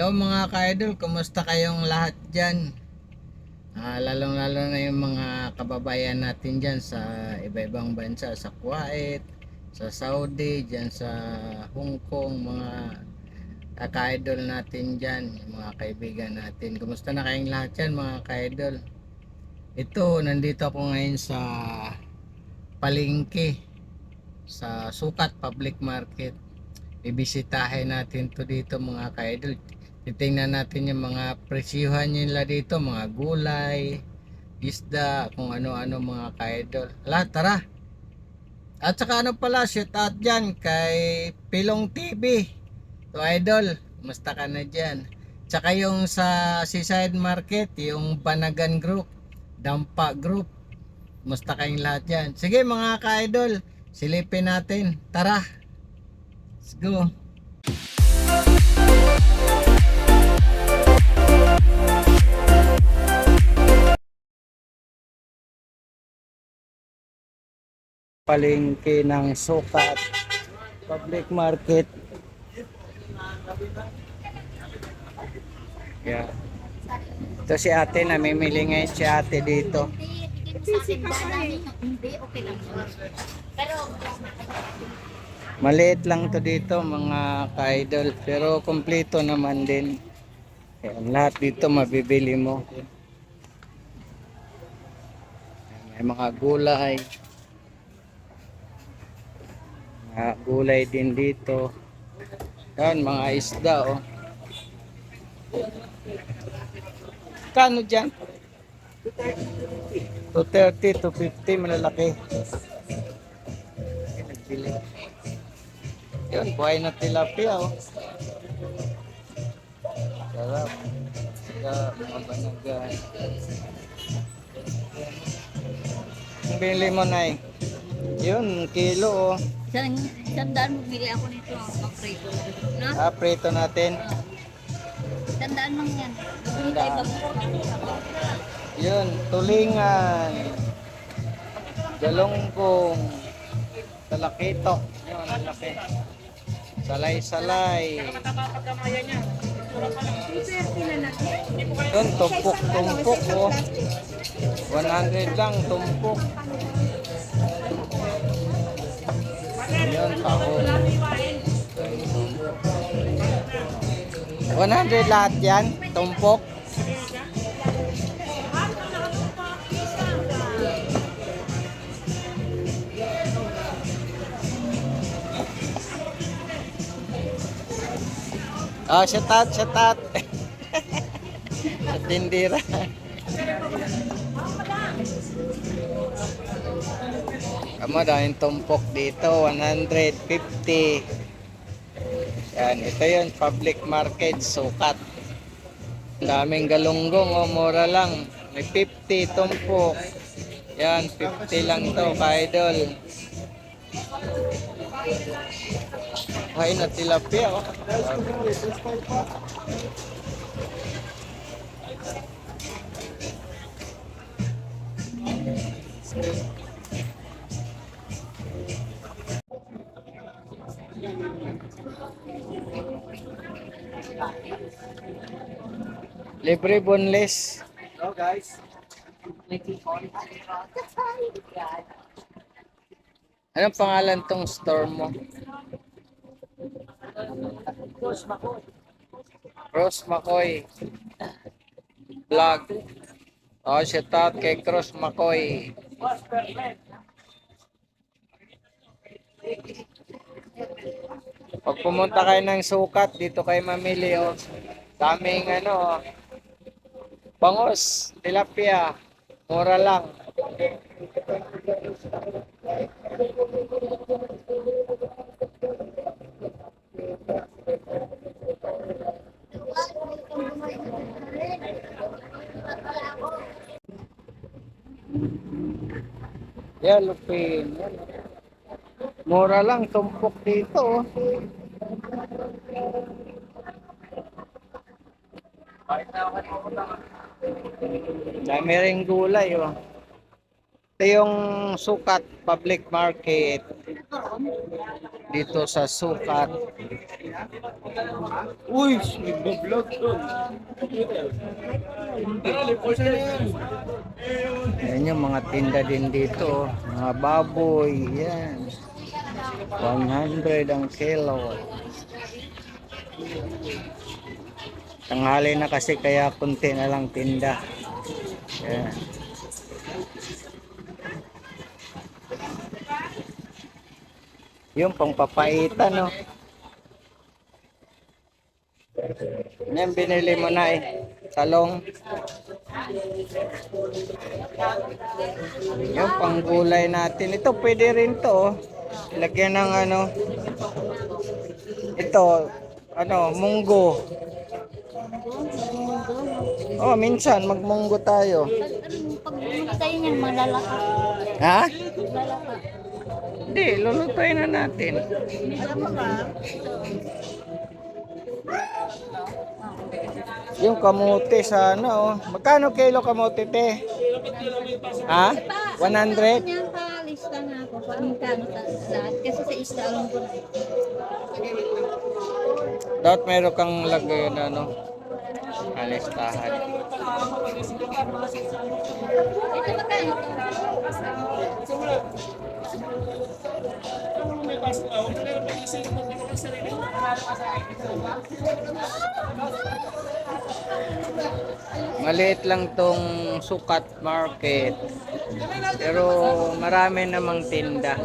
Hello mga ka-idol, kumusta kayong lahat dyan? Ah, lalong lalo na yung mga kababayan natin dyan sa iba-ibang bansa, sa Kuwait, sa Saudi, dyan sa Hong Kong, mga ah, ka-idol natin dyan, mga kaibigan natin. Kumusta na kayong lahat dyan mga ka-idol? Ito, nandito ako ngayon sa palengke sa Sukat Public Market bibisitahin natin to dito mga ka-idol titingnan natin yung mga presyuhan nila dito mga gulay isda kung ano-ano mga ka-idol. Ala, tara. At saka ano pala shout out dyan kay Pilong TV to idol musta ka na dyan? Tsaka yung sa Seaside Market yung Banagan Group Dampa Group. Musta kayong lahat dyan? Sige mga ka-idol silipin natin. Tara. Let's go. Palengke ng sukat. Public market. Yeah. Ito si ate, namimili ngayon si ate dito. Maliit lang to dito mga ka-idol pero kompleto naman din. Ayan, lahat dito mabibili mo. May mga gulay. Mga gulay din dito. Yan, mga isda oh. Kano dyan? 230 to 50 malalaki. Nagbili. Yun, buhay na tilapia oh. Sarap. Saka mga banagan. Ang bili mo na Yun, kilo oh. Isang, isang daan mo bili ako nito ang prito. Na? Ah, prito natin. Isang daan lang yan. Bili Isang tayo daan. pag Yun, tulingan. Galonggong. Talakitok. Yun, ang laki. Salay-salay. Yun, tumpok-tumpok oh. 100 lang, tumpok. Yun, taho. 100 lahat yan, tumpok. Oh, shout out, shout out. Sa tindira. Kamo daming tumpok dito, 150. Yan, ito yun, public market, sukat. Daming galunggong, oh, mura lang. May 50 tumpok. Yan, 50 lang to, ka-idol. Ay, na tilapia, oh. Libre boneless. Hello guys. Anong pangalan tong store mo? Cross McCoy. Vlog. Oh, shout out kay Cross McCoy. Pag pumunta kayo ng sukat, dito kayo mamili. Oh. Daming ano, bangos, tilapia, mura lang. Yan. Mura lang, tumpok dito. oh. Dami ring gulay, oh. Ito yung sukat public market. dito sa sukat. Uy, nagbablog doon. Ayan yung mga tinda din dito. Mga baboy. Yan. 100 ang kilo. Tanghali na kasi kaya kunti na lang tinda. Yan. Yung pangpapaitan, no? Yan, binili mo na eh. Talong. Yung panggulay natin. Ito pwede rin to. oh. Lagyan ng ano. Ito. Ano, munggo. Oh, minsan magmunggo tayo. Pag kayo niyan, malalaka. Ha? Malalaka. Hindi, lulutuin na natin. Yung kamote sa ano, oh. Magkano kilo kamote, te? Ha? 100? Yan pa, na ako. Kano ta lahat? Kasi sa isda alam ko na. Dapat meron kang lagay na ano, alistahan. Ito magkano to? Maliit lang tong sukat market. Pero marami namang tinda.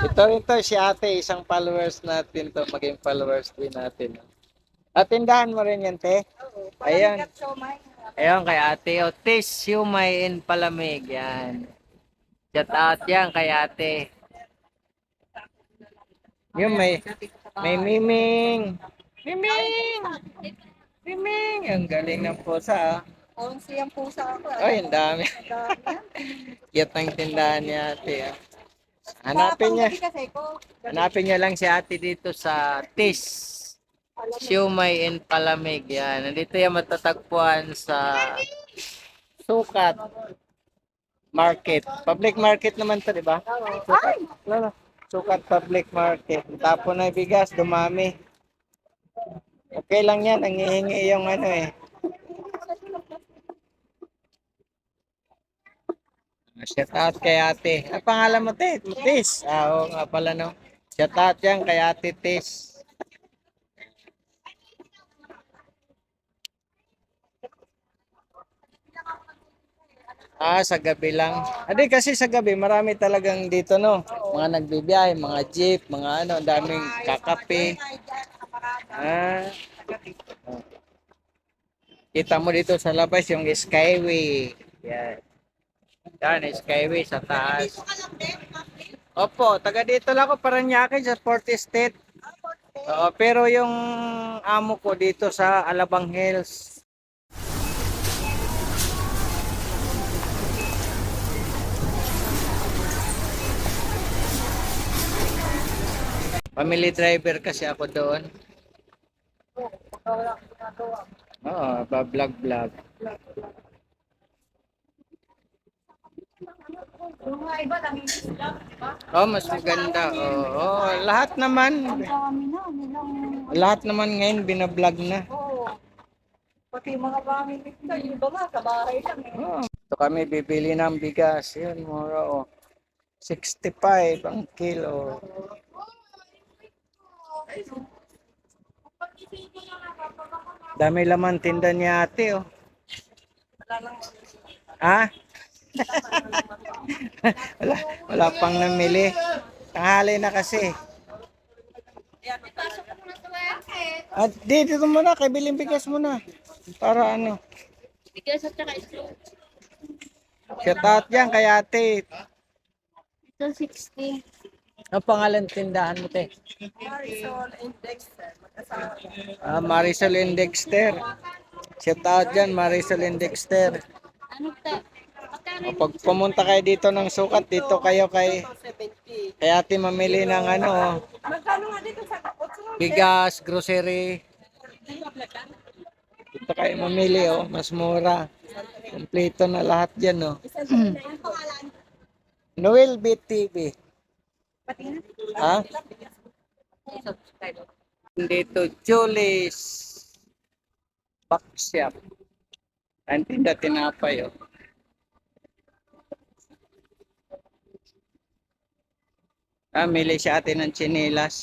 Ito ito si ate, isang followers natin to, maging followers din natin. At tindahan mo rin yan, te? Ayan. Ayun kay ate. O, tis, siumay in palamig. Yan. Shout out yan kay ate. Yung may, may miming. Miming! Miming! Ang galing ng pusa. ah. 11 ang pusa ako. Ay, ang dami. Cute ng tindahan ni ate. ah. Hanapin niya. Hanapin niya lang si ate dito sa Tis. Siumay in Palamig. Yan. Nandito yan matatagpuan sa Sukat Market. Public market naman to, di ba? Sukat. Lala. Sukat Public Market. Tapon na bigas, dumami. Okay lang yan. Ang hihingi yung ano eh. Shout out kay ate. Ang pangalan mo, te? Tis. Ah, oo nga pala, no? Shout out yan kay ate Tis. Ah, sa gabi lang. Adi kasi sa gabi marami talagang dito no. Mga nagbibiyahe, mga jeep, mga ano, daming kakape. Ah. Kita mo dito sa labas yung Skyway. Yan. Yan, Skyway sa taas. Opo, taga dito lang ako Paranaque sa Port State. Oo, pero yung amo ko dito sa Alabang Hills. Family driver kasi ako doon. Oo, ba-vlog-vlog. Oh, mas maganda. Oo, oh, lahat naman. Kami na, nilang... Lahat naman ngayon binablog na. Oo. Pati mga pamilip na, yung iba nga, sa bahay lang eh. Oh. Ito kami bibili ng bigas. Yun, mura oh. 65 ang kilo. Dami laman tinda ni ate oh. Ha? wala, wala pang namili. Tanghali na kasi. At di, dito muna, kay biling bigas muna. Para ano. Bigas at saka islo. Shout out yan kay ate. Ito 60. Ang pangalan tindahan mo, te? Marisol and Dexter. Ah, Marisol and Dexter. Shout out dyan, Marisol and Dexter. Ano ta? Magkano Pag pumunta kayo dito ng sukat, dito kayo kay, kay ate mamili ng ano. Magkano nga dito sa bigas, grocery. Dito kayo mamili oh, mas mura. Kompleto na lahat dyan oh. Noel Beat TV. Ha? Dito, Julis. Backshop. Ang tinda tinapay oh. Ah, mili siya atin ng tsinelas.